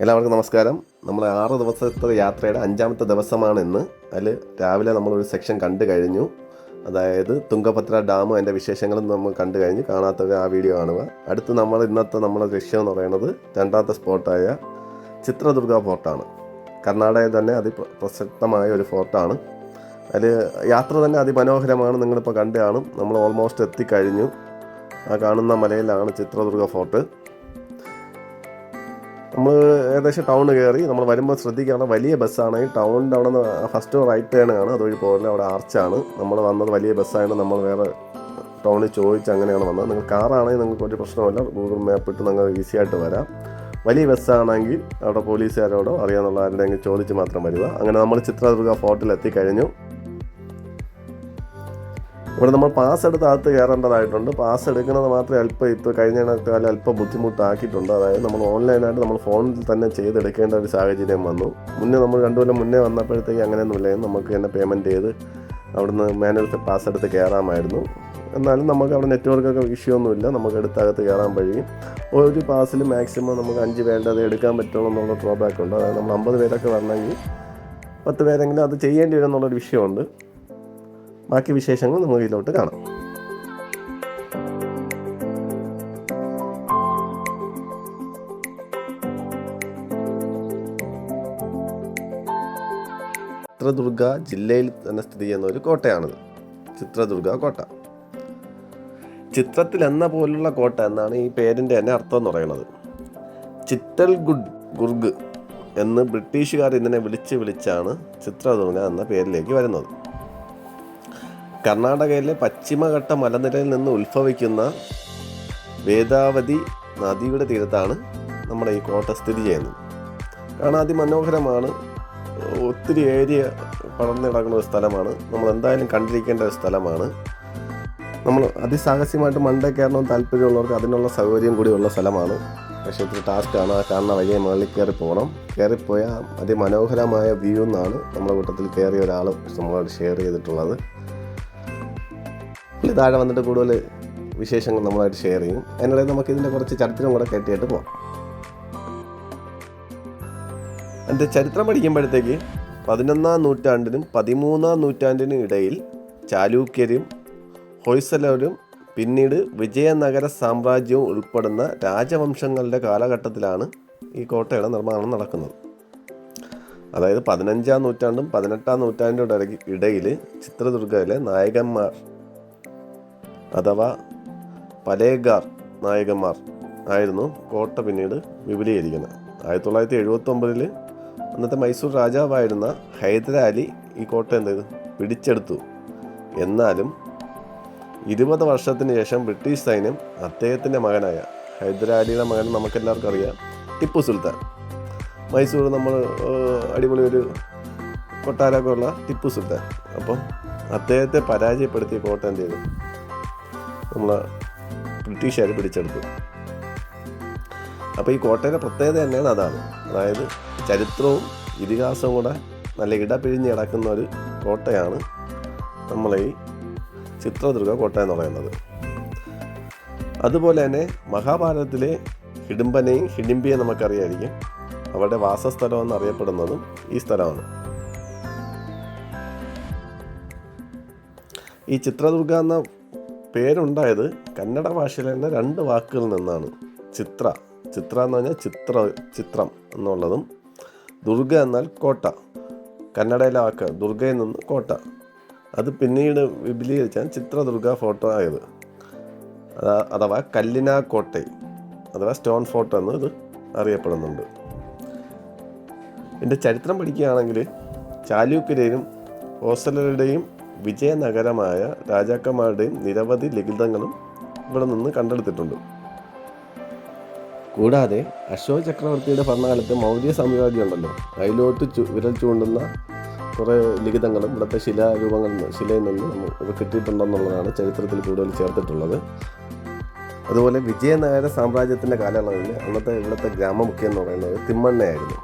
എല്ലാവർക്കും നമസ്കാരം. നമ്മൾ ആറ് ദിവസത്തെ യാത്രയുടെ അഞ്ചാമത്തെ ദിവസമാണ് ഇന്ന് അതിൽ രാവിലെ നമ്മളൊരു സെക്ഷൻ കണ്ടു കഴിഞ്ഞു. അതായത് തുങ്കഭദ്ര ഡാമും അതിന്റെ വിശേഷങ്ങളും നമ്മൾ കണ്ടു കഴിഞ്ഞ്. കാണാത്തവർ ആ വീഡിയോ കാണുക. അടുത്ത് നമ്മൾ ഇന്നത്തെ നമ്മുടെ ലക്ഷ്യം എന്ന് പറയുന്നത് രണ്ടാമത്തെ സ്പോട്ടായ ചിത്രദുർഗ ഫോർട്ടാണ്. കർണാടകയിൽ തന്നെ അതി പ്രസക്തമായ ഒരു ഫോർട്ടാണ്. അതിൽ യാത്ര തന്നെ അതിമനോഹരമാണ് നിങ്ങളിപ്പോൾ കണ്ടു കാണും. നമ്മൾ ഓൾമോസ്റ്റ് എത്തിക്കഴിഞ്ഞു ആ കാണുന്ന മലയിലാണ് ചിത്രദുർഗ ഫോർട്ട്. നമ്മൾ ഏകദേശം ടൗൺ കയറി നമ്മൾ വരുമ്പോൾ ശ്രദ്ധിക്കുകയാണ് വലിയ ബസ്സാണ് ഈ ടൗണിന്റെ അവിടെ നിന്ന് ഫസ്റ്റ് റൈറ്റ് ടേൺ ആണ്. അതുവഴി പോകുന്നത് അവിടെ ആർച്ചാണ് നമ്മൾ വന്നത് വലിയ ബസ്സായതുകൊണ്ട് നമ്മൾ വേറെ ടൗണിൽ ചോദിച്ച് അങ്ങനെയാണ് വന്നത്. നിങ്ങൾ കാറാണെങ്കിൽ നിങ്ങൾക്ക് ഒരു പ്രശ്നമില്ല ഗൂഗിൾ മാപ്പ് ഇട്ട് നിങ്ങൾ ഈസി ആയിട്ട് വരാം. വലിയ ബസ്സാണെങ്കിൽ അവിടെ പോലീസുകാരോടോ അറിയാനുള്ള ആരുടെയെങ്കിലും ചോദിച്ച് മാത്രം വരിക. അങ്ങനെ നമ്മൾ ചിത്രദുർഗ ഫോർട്ടിൽ എത്തിക്കഴിഞ്ഞു ഇവിടെ നമ്മൾ പാസ് എടുത്ത് അകത്ത് കയറേണ്ടതായിട്ടുണ്ട്. പാസ് എടുക്കുന്നത് മാത്രമേ അല്പം ഇപ്പോൾ കഴിഞ്ഞ കാലം അല്പം ബുദ്ധിമുട്ടാക്കിയിട്ടുണ്ട്. അതായത് നമ്മൾ ഓൺലൈനായിട്ട് നമ്മൾ ഫോണിൽ തന്നെ ചെയ്തെടുക്കേണ്ട ഒരു സാഹചര്യം വന്നു. മുന്നേ നമ്മൾ രണ്ടു കൊല്ലം മുന്നേ വന്നപ്പോഴത്തേക്ക് അങ്ങനെയൊന്നുമില്ലായിരുന്നു നമുക്ക് തന്നെ പേയ്മെന്റ് ചെയ്ത് അവിടുന്ന് മാനുവൽ പാസ് എടുത്ത് കയറാമായിരുന്നു. എന്നാലും നമുക്ക് അവിടെ നെറ്റ്വർക്കൊക്കെ ഇഷ്യൂ ഒന്നുമില്ല. നമുക്ക് എടുത്തകത്ത് കയറാൻ കഴിയും ഒരു പാസ്സിൽ മാക്സിമം നമുക്ക് അഞ്ച് പേരുടെ അത് എടുക്കാൻ പറ്റുള്ളൂ എന്നുള്ള ഡ്രോബാക്ക് ഉണ്ട്. അതായത് നമ്മൾ അമ്പത് പേരൊക്കെ വരണമെങ്കിൽ പത്ത് പേരെങ്കിലും അത് ചെയ്യേണ്ടി വരും എന്നുള്ളൊരു വിഷയമുണ്ട്. ബാക്കി വിശേഷങ്ങൾ നമുക്ക് ഇതിലോട്ട് കാണാം. ചിത്രദുർഗ ജില്ലയിൽ തന്നെ സ്ഥിതി ചെയ്യുന്ന ഒരു കോട്ടയാണിത്. ചിത്രദുർഗ കോട്ട. ചിത്രത്തിൽ എന്ന പോലുള്ള കോട്ട എന്നാണ് ഈ പേരിന്റെ തന്നെ അർത്ഥം എന്ന് പറയുന്നത്. ചിറ്റൽ ഗുഡ് ഗുർഗ് എന്ന് ബ്രിട്ടീഷുകാർ ഇതിനെ വിളിച്ച് വിളിച്ചാണ് ചിത്രദുർഗ എന്ന പേരിലേക്ക് വരുന്നത്. കർണാടകയിലെ പശ്ചിമഘട്ട മലനിരയിൽ നിന്ന് ഉത്ഭവിക്കുന്ന വേദാവതി നദിയുടെ തീരത്താണ് നമ്മുടെ ഈ കോട്ട സ്ഥിതി ചെയ്യുന്നത്. കാരണം അതിമനോഹരമാണ്. ഒത്തിരി ഏരിയ പടർന്നു കിടക്കുന്ന ഒരു സ്ഥലമാണ്. നമ്മൾ എന്തായാലും കണ്ടിരിക്കേണ്ട ഒരു സ്ഥലമാണ്. നമ്മൾ അതിസാഹസ്യമായിട്ട് മണ്ടേ കയറണം താല്പര്യമുള്ളവർക്ക് അതിനുള്ള സൗകര്യം കൂടിയുള്ള സ്ഥലമാണ്. പക്ഷേ ഇത്തിരി ടാസ്ക്കാണ് ആ കാണുന്ന വഴിയെ മുകളിൽ കയറി പോകണം. കയറിപ്പോയാൽ അതിമനോഹരമായ വ്യൂ എന്നാണ് നമ്മുടെ കൂട്ടത്തിൽ കയറിയ ഒരാൾ നമ്മളോട് ഷെയർ ചെയ്തിട്ടുള്ളത്. പുള്ളി താഴെ വന്നിട്ട് കൂടുതൽ വിശേഷങ്ങൾ നമ്മളായിട്ട് ഷെയർ ചെയ്യും. അതിനിടയിൽ നമുക്ക് ഇതിന്റെ കുറച്ച് ചരിത്രം കൂടെ കെട്ടിയിട്ട് പോകാം എന്റെ ചരിത്രം പഠിക്കുമ്പോഴത്തേക്ക് പതിനൊന്നാം നൂറ്റാണ്ടിനും പതിമൂന്നാം നൂറ്റാണ്ടിനും ഇടയിൽ ചാലൂക്യരും ഹൊയ്സലരും പിന്നീട് വിജയനഗര സാമ്രാജ്യവും ഉൾപ്പെടുന്ന രാജവംശങ്ങളുടെ കാലഘട്ടത്തിലാണ് ഈ കോട്ടയുടെ നിർമ്മാണം നടക്കുന്നത്. അതായത് പതിനഞ്ചാം നൂറ്റാണ്ടും പതിനെട്ടാം നൂറ്റാണ്ടിന്റെ ഇടയിൽ ചിത്രദുർഗയിലെ നായകന്മാർ അഥവാ പലേഗാർ നായകന്മാർ ആയിരുന്നു കോട്ട പിന്നീട് വിപുലീകരിക്കുന്നത്. ആയിരത്തി തൊള്ളായിരത്തി എഴുപത്തി ഒമ്പതിൽ അന്നത്തെ മൈസൂർ രാജാവായിരുന്ന ഹൈദരാലി ഈ കോട്ട എന്ത് ചെയ്തു? പിടിച്ചെടുത്തു. എന്നാലും ഇരുപത് വർഷത്തിന് ശേഷം ബ്രിട്ടീഷ് സൈന്യം അദ്ദേഹത്തിന്റെ മകനായ ഹൈദരാലിയുടെ മകൻ നമുക്കെല്ലാവർക്കും അറിയാം ടിപ്പു സുൽത്താൻ. മൈസൂർ നമ്മൾ അടിപൊളി ഒരു കൊട്ടാരമൊക്കെ ഉള്ള ടിപ്പു സുൽത്താൻ. അപ്പം അദ്ദേഹത്തെ പരാജയപ്പെടുത്തിയ കോട്ട എന്ത് ചെയ്തു? നമ്മൾ ബ്രിട്ടീഷുകാർ പിടിച്ചെടുത്തു. അപ്പോൾ ഈ കോട്ടയുടെ പ്രത്യേകത തന്നെയാണ് അതാണ്. അതായത് ചരിത്രവും ഇതിഹാസവും കൂടെ നല്ല ഇടപിഴിഞ്ഞ് കിടക്കുന്ന ഒരു കോട്ടയാണ് നമ്മളെ ഈ ചിത്രദുർഗ കോട്ട എന്ന് പറയുന്നത്. അതുപോലെ തന്നെ മഹാഭാരതത്തിലെ ഹിഡിംബനെയും ഹിഡിംബിയെ നമുക്കറിയായിരിക്കും. അവരുടെ വാസസ്ഥലം എന്നറിയപ്പെടുന്നതും ഈ സ്ഥലമാണ്. ഈ ചിത്രദുർഗ എന്ന പേരുണ്ടായത് കന്നഡ ഭാഷയിൽ തന്നെ രണ്ട് വാക്കുകളിൽ നിന്നാണ്. ചിത്ര. ചിത്ര എന്ന് പറഞ്ഞാൽ ചിത്ര ചിത്രം എന്നുള്ളതും ദുർഗ എന്നാൽ കോട്ട. കന്നഡയിലെ വാക്ക് ദുർഗയിൽ നിന്ന് കോട്ട. അത് പിന്നീട് വിപുലീകരിച്ചാൽ ചിത്രദുർഗ ഫോട്ടോ ആയത്. അഥവാ കല്ലിന കോട്ടൈ അഥവാ സ്റ്റോൺ ഫോർട്ട് എന്ന് ഇത് അറിയപ്പെടുന്നുണ്ട്. ഇതിന്റെ ചരിത്രം പഠിക്കുകയാണെങ്കിൽ ചാലൂക്കരെയും ഹോസലരുടെയും വിജയനഗരമായ രാജാക്കന്മാരുടെയും നിരവധി ലിഖിതങ്ങളും ഇവിടെ നിന്ന് കണ്ടെടുത്തിട്ടുണ്ട്. കൂടാതെ അശോക് ചക്രവർത്തിയുടെ ഭരണകാലത്ത് മൗര്യ സാമ്രാജ്യം ഉണ്ടല്ലോ അതിലോട്ട് ചു വിരൽ ചൂണ്ടുന്ന കുറേ ലിഖിതങ്ങളും ഇവിടുത്തെ ശിലാരൂപങ്ങളിൽ നിന്ന് ശിലയിൽ നിന്ന് നമുക്ക് കിട്ടിയിട്ടുണ്ടെന്നുള്ളതാണ് ചരിത്രത്തിൽ കൂടുതൽ ചേർത്തിട്ടുള്ളത്. അതുപോലെ വിജയനഗര സാമ്രാജ്യത്തിന്റെ കാലയളവിൽ അന്നത്തെ ഇവിടുത്തെ ഗ്രാമമുഖ്യം എന്ന് പറയുന്നത് തിമ്മണ്ണയായിരുന്നു. ഇത്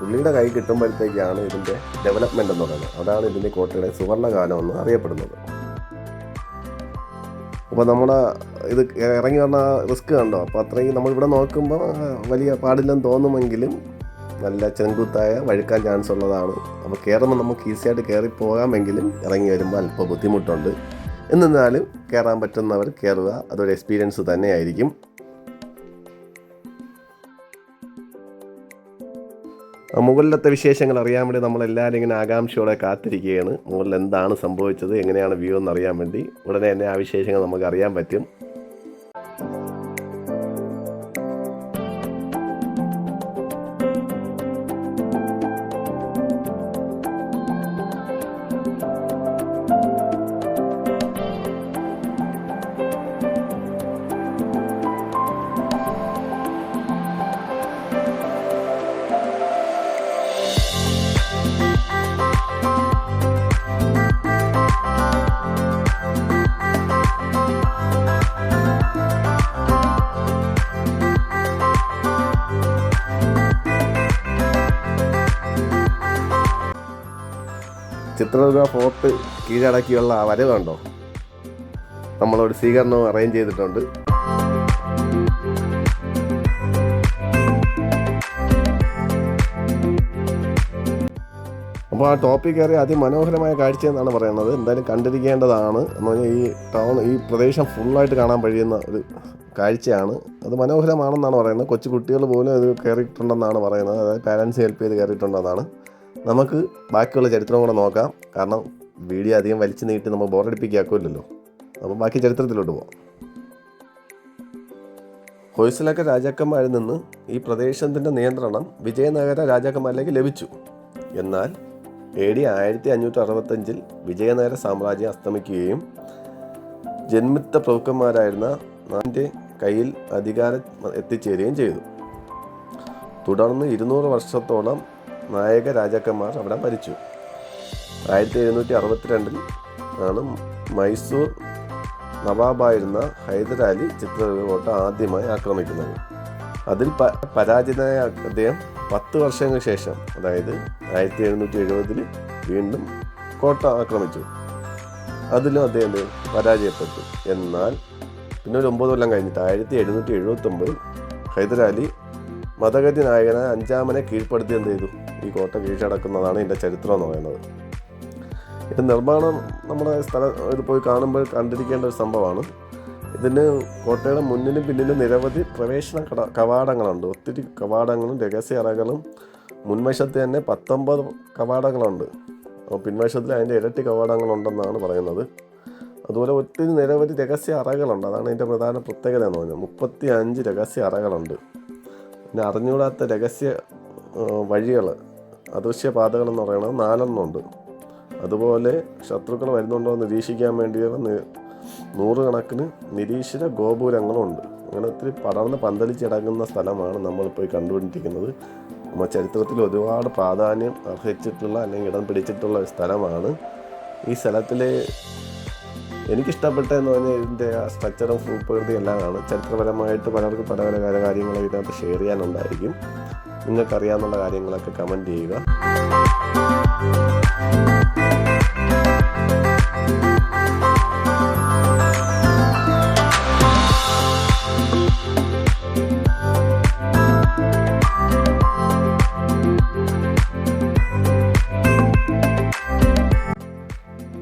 പുള്ളിയുടെ കൈ കിട്ടുമ്പോഴത്തേക്കാണ് ഇതിന്റെ ഡെവലപ്മെന്റ് എന്ന് പറയുന്നത്. അതാണ് ഇതിന്റെ കോട്ടയുടെ സുവർണകാലം എന്ന് അറിയപ്പെടുന്നത്. അപ്പോൾ നമ്മുടെ ഇത് ഇറങ്ങി വന്ന റിസ്ക് കണ്ടോ? അപ്പോൾ അത്രയും നമ്മളിവിടെ നോക്കുമ്പോൾ വലിയ പാടില്ലെന്ന് തോന്നുമെങ്കിലും നല്ല ചെങ്കുത്തായ വഴുക്കാൻ ചാൻസ് ഉള്ളതാണ്. അപ്പോൾ കയറുമ്പോൾ നമുക്ക് ഈസിയായിട്ട് കയറി പോകാമെങ്കിലും ഇറങ്ങി വരുമ്പോൾ അല്പം ബുദ്ധിമുട്ടുണ്ട്. എന്നിരുന്നാലും കയറാൻ പറ്റുന്നവർ കയറുക അതൊരു എക്സ്പീരിയൻസ് തന്നെയായിരിക്കും. മുകളിലത്തെ വിശേഷങ്ങൾ അറിയാൻ വേണ്ടി നമ്മളെല്ലാവരും ഇങ്ങനെ ആകാംക്ഷയോടെ കാത്തിരിക്കുകയാണ്. മുകളിൽ എന്താണ് സംഭവിച്ചത് എങ്ങനെയാണ് വ്യൂ എന്ന് അറിയാൻ വേണ്ടി. ഉടനെ തന്നെ ആ വിശേഷങ്ങൾ നമുക്ക് അറിയാൻ പറ്റും. ചിത്രദുർഗ ഫോർട്ട് കീഴടക്കിയുള്ള ആ വരവ് കണ്ടോ? നമ്മളൊരു സ്വീകരണവും അറേഞ്ച് ചെയ്തിട്ടുണ്ട്. അപ്പോൾ ആ ടോപ്പിക് കയറി അതിമനോഹരമായ കാഴ്ച എന്നാണ് പറയുന്നത്. എന്തായാലും കണ്ടിരിക്കേണ്ടതാണ് എന്ന് പറഞ്ഞാൽ ഈ ടൗൺ ഈ പ്രദേശം ഫുള്ളായിട്ട് കാണാൻ കഴിയുന്ന ഒരു കാഴ്ചയാണ്. അത് മനോഹരമാണെന്നാണ് പറയുന്നത്. കൊച്ചു കുട്ടികൾ പോലും ഇത് കയറിയിട്ടുണ്ടെന്നാണ് പറയുന്നത്. അതായത് പാരൻസ് ഹെൽപ്പ് ചെയ്ത് കയറിയിട്ടുണ്ടെന്നാണ്. നമുക്ക് ബാക്കിയുള്ള ചരിത്രം കൂടെ നോക്കാം. കാരണം വീഡിയോ അധികം വലിച്ചു നീട്ടി നമ്മൾ ബോറടിപ്പിക്കാക്കുമല്ലോ അപ്പോൾ ബാക്കി ചരിത്രത്തിലോട്ട് പോകാം ഹൊയ്സലൊക്കെ രാജാക്കന്മാരിൽ നിന്ന് ഈ പ്രദേശത്തിന്റെ നിയന്ത്രണം വിജയനഗര രാജാക്കന്മാരിലേക്ക് ലഭിച്ചു. എന്നാൽ എ ഡി ആയിരത്തി അഞ്ഞൂറ്റി അറുപത്തഞ്ചിൽ വിജയനഗര സാമ്രാജ്യം അസ്തമിക്കുകയും ജന്മിത്ത പ്രഭുക്കന്മാരായിരുന്ന നാന്റെ കയ്യിൽ അധികാരം എത്തിച്ചേരുകയും ചെയ്തു. തുടർന്ന് ഇരുന്നൂറ് വർഷത്തോളം നായക രാജാക്കന്മാർ അവിടെ ഭരിച്ചു ആയിരത്തി എഴുന്നൂറ്റി അറുപത്തിരണ്ടിൽ ആണ് മൈസൂർ നവാബായിരുന്ന ഹൈദരാലി ചിത്രകോട്ട ആദ്യമായി ആക്രമിക്കുന്നത്. അതിൽ പ പരാജിതനായ അദ്ദേഹം പത്ത് വർഷങ്ങൾക്ക് ശേഷം അതായത് ആയിരത്തി എഴുന്നൂറ്റി എഴുപതിൽ വീണ്ടും കോട്ട ആക്രമിച്ചു. അതിലും അദ്ദേഹം പരാജയപ്പെട്ടു. എന്നാൽ പിന്നെ ഒരു ഒമ്പത് കൊല്ലം കഴിഞ്ഞിട്ട് ആയിരത്തി എഴുന്നൂറ്റി എഴുപത്തി ഒമ്പതിൽ ഹൈദരാലി മതഗതി നായകനെ അഞ്ചാമനെ കീഴ്പ്പെടുത്തി എന്ത് ചെയ്തു. ഈ കോട്ട കീഴടക്കുന്നതാണ് ഇതിന്റെ ചരിത്രം എന്ന് പറയുന്നത്. ഇത് നിർമ്മാണം നമ്മുടെ സ്ഥലം ഇത് പോയി കാണുമ്പോൾ കണ്ടിരിക്കേണ്ട ഒരു സംഭവമാണ്. ഇതിന് കോട്ടയുടെ മുന്നിലും പിന്നിലും നിരവധി പ്രവേശന കട കവാടങ്ങളുണ്ട്. ഒത്തിരി കവാടങ്ങളും രഹസ്യ അറകളും മുൻവശത്ത് തന്നെ പത്തൊമ്പത് കവാടങ്ങളുണ്ട്. അപ്പോൾ പിൻവശത്തിൽ അതിന്റെ ഇരട്ടി കവാടങ്ങളുണ്ടെന്നാണ് പറയുന്നത്. അതുപോലെ ഒത്തിരി നിരവധി രഹസ്യ അറകളുണ്ട്. അതാണ് ഇതിന്റെ പ്രധാന പ്രത്യേകത എന്ന് പറഞ്ഞാൽ മുപ്പത്തി അഞ്ച് രഹസ്യ അറകളുണ്ട്. പിന്നെ അറിഞ്ഞുകൂടാത്ത രഹസ്യ വഴികൾ അദൃശ്യ പാതകൾ എന്ന് പറയുന്നത് നാലെണ്ണമുണ്ട്. അതുപോലെ ശത്രുക്കൾ വരുന്നുണ്ടോ എന്ന് നിരീക്ഷിക്കാൻ വേണ്ടിയുള്ള നൂറുകണക്കിന് നിരീക്ഷിത ഗോപുരങ്ങളുണ്ട്. അങ്ങനെ ഒത്തിരി പടർന്ന് പന്തലിച്ചിടങ്ങുന്ന സ്ഥലമാണ് നമ്മൾ പോയി കണ്ടുകൊണ്ടിരിക്കുന്നത്. നമ്മൾ ചരിത്രത്തിൽ ഒരുപാട് പ്രാധാന്യം അർഹിച്ചിട്ടുള്ള അല്ലെങ്കിൽ ഇടം പിടിച്ചിട്ടുള്ള ഒരു സ്ഥലമാണ്. ഈ സ്ഥലത്തിലെ എനിക്കിഷ്ടപ്പെട്ടതെന്ന് പറഞ്ഞാൽ ഇതിന്റെ ആ സ്ട്രക്ചറും ഭൂപ്രകൃതി എല്ലാമാണ് ചരിത്രപരമായിട്ട് പലർക്കും പല പല കാര്യ- കാര്യങ്ങളും ഇതിനകത്ത് ഷെയർ ചെയ്യാനുണ്ടായിരിക്കും. നിങ്ങൾക്കറിയാവുന്ന കാര്യങ്ങളൊക്കെ കമന്റ് ചെയ്യുക.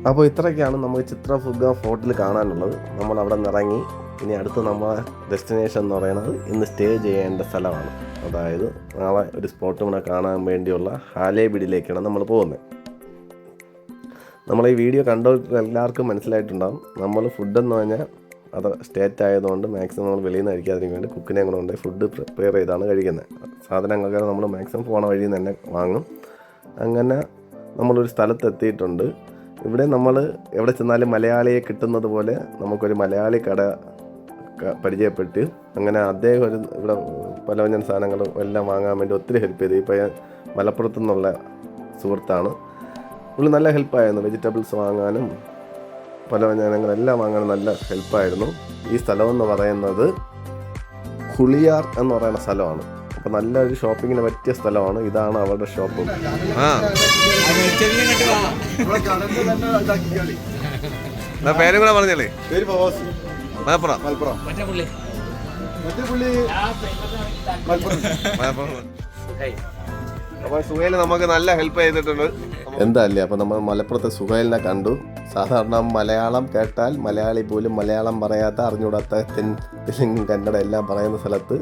അപ്പോൾ ഇത്രയൊക്കെയാണ് നമുക്ക് ചിത്രഫുഗ ഫോർട്ടിൽ കാണാനുള്ളത് നമ്മൾ അവിടെ നിന്ന് ഇറങ്ങി ഇനി അടുത്ത നമ്മളെ ഡെസ്റ്റിനേഷൻ എന്ന് പറയുന്നത് ഇന്ന് സ്റ്റേ ചെയ്യേണ്ട സ്ഥലമാണ്. അതായത് നാളെ ഒരു സ്പോട്ട് കൂടെ കാണാൻ വേണ്ടിയുള്ള ഹാലേബിഡിലേക്കാണ് നമ്മൾ പോകുന്നത്. നമ്മൾ ഈ വീഡിയോ കണ്ടോ എല്ലാവർക്കും മനസ്സിലായിട്ടുണ്ടാകും നമ്മൾ ഫുഡെന്ന് പറഞ്ഞാൽ അത് സ്റ്റേറ്റ് ആയതുകൊണ്ട് മാക്സിമം നമ്മൾ വെളിയിൽ നിന്ന് കഴിക്കാതിരിക്കാൻ വേണ്ടി കുക്കിനെ കൂടെ കൊണ്ട് ഫുഡ് പ്രിപ്പയർ ചെയ്താണ് കഴിക്കുന്നത്. സാധനങ്ങളൊക്കെ നമ്മൾ മാക്സിമം പോണ വഴിയിൽ നിന്ന് തന്നെ വാങ്ങും. അങ്ങനെ നമ്മളൊരു സ്ഥലത്ത് എത്തിയിട്ടുണ്ട് ഇവിടെ നമ്മൾ എവിടെ ചെന്നാലും മലയാളിയെ കിട്ടുന്നത് പോലെ നമുക്കൊരു മലയാളി കട പരിചയപ്പെട്ട് അങ്ങനെ അദ്ദേഹം ഒരു ഇവിടെ പലവ്യഞ്ജന സാധനങ്ങളും എല്ലാം വാങ്ങാൻ വേണ്ടി ഒത്തിരി ഹെൽപ്പ് ചെയ്തു. ഇപ്പോൾ ഞാൻ മലപ്പുറത്തു നിന്നുള്ള സുഹൃത്താണ്. പുള്ളി നല്ല ഹെൽപ്പായിരുന്നു വെജിറ്റബിൾസ് വാങ്ങാനും പലവ്യഞ്ജനങ്ങളെല്ലാം വാങ്ങാനും നല്ല ഹെൽപ്പായിരുന്നു ഈ സ്ഥലമെന്ന് പറയുന്നത് ഹുളിയാർ എന്ന് പറയുന്ന സ്ഥലമാണ്. അപ്പോൾ നല്ലൊരു ഷോപ്പിങ്ങിന് പറ്റിയ സ്ഥലമാണ്. ഇതാണ് അവരുടെ ഷോപ്പ്. ആ. പേരും കൂടെ പറഞ്ഞല്ലേ മലപ്പുറം. മലപ്പുറം. അപ്പോൾ സുഹേൽ. നമുക്ക് നല്ല ഹെൽപ്പ് ചെയ്തിട്ടുണ്ട്. എന്താല്ലേ അപ്പോൾ നമ്മൾ മലപ്പുറത്തെ സുഹേലിനെ കണ്ടു. സാധാരണ മലയാളം കേട്ടാൽ മലയാളി പോലും മലയാളം പറയാത്ത അറിഞ്ഞുകൂടാത്ത തെലുങ്കും കന്നഡ എല്ലാം പറയുന്ന സ്ഥലത്ത്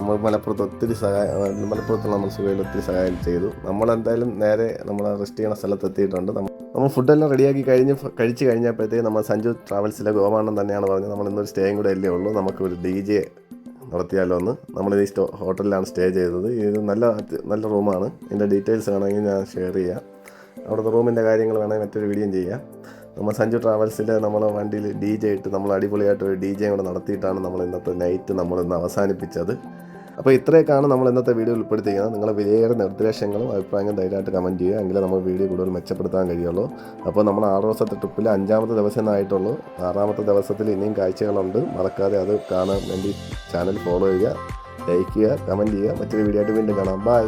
നമ്മൾ മലപ്പുറത്ത് ഒത്തിരി സഹായം മലപ്പുറത്തുള്ള നമ്മൾ സുഖയിൽ ഒത്തിരി സഹായം ചെയ്തു. നമ്മളെന്തായാലും നേരെ നമ്മൾ റെസ്റ്റ് ചെയ്യുന്ന സ്ഥലത്ത് എത്തിയിട്ടുണ്ട്. നമ്മ- നമ്മൾ ഫുഡെല്ലാം റെഡിയാക്കി കഴിഞ്ഞ് കഴിച്ച് കഴിഞ്ഞപ്പോഴത്തേക്ക് നമ്മൾ സഞ്ജു ട്രാവൽസിലെ ഗോവാണെന്ന് തന്നെയാണ് പറഞ്ഞത്. നമ്മൾ ഇന്നൊരു സ്റ്റേയും കൂടെ അല്ലേ ഉള്ളൂ. നമുക്ക് ഒരു ഡി ജെ നടത്തിയാലോ എന്ന്. നമ്മൾ ഈ സ്റ്റോ ഹോട്ടലിലാണ് സ്റ്റേ ചെയ്തത്. ഇത് നല്ല നല്ല റൂമാണ്. ഇതിന്റെ ഡീറ്റെയിൽസ് വേണമെങ്കിൽ ഞാൻ ഷെയർ ചെയ്യാം. അവിടുത്തെ റൂമിന്റെ കാര്യങ്ങൾ വേണമെങ്കിൽ മറ്റൊരു വീഡിയോ ചെയ്യാം. നമ്മൾ സഞ്ജു ട്രാവൽസിൽ നമ്മൾ വണ്ടിയിൽ ഡി ജെ ഇട്ട് നമ്മൾ അടിപൊളിയായിട്ട് ഒരു ഡി ജെ കൂടെ നടത്തിയിട്ടാണ് നമ്മൾ ഇന്നത്തെ നൈറ്റ് നമ്മൾ ഇന്ന് അവസാനിപ്പിച്ചത്. അപ്പോൾ ഇത്രയൊക്കെയാണ് നമ്മൾ ഇന്നത്തെ വീഡിയോ ഉൾപ്പെടുത്തിയിരിക്കുന്നത്. നിങ്ങൾ വിലയേറെ നിർദ്ദേശങ്ങളും അഭിപ്രായങ്ങളും ധൈര്യമായിട്ട് കമന്റ് ചെയ്യുക. എങ്കിലേ നമ്മൾ വീഡിയോ കൂടുതൽ മെച്ചപ്പെടുത്താൻ കഴിയുള്ളൂ. അപ്പോൾ നമ്മൾ ആറ് ദിവസത്തെ ട്രിപ്പിൽ അഞ്ചാമത്തെ ദിവസം ആയിട്ടുള്ളൂ. ആറാമത്തെ ദിവസത്തിൽ ഇനിയും കാഴ്ചകളുണ്ട്. മറക്കാതെ അത് കാണാൻ വേണ്ടി ചാനൽ ഫോളോ ചെയ്യുക ലൈക്ക് ചെയ്യുക കമന്റ് ചെയ്യുക. മറ്റൊരു വീഡിയോ ആയിട്ട് വീണ്ടും കാണാം. ബൈ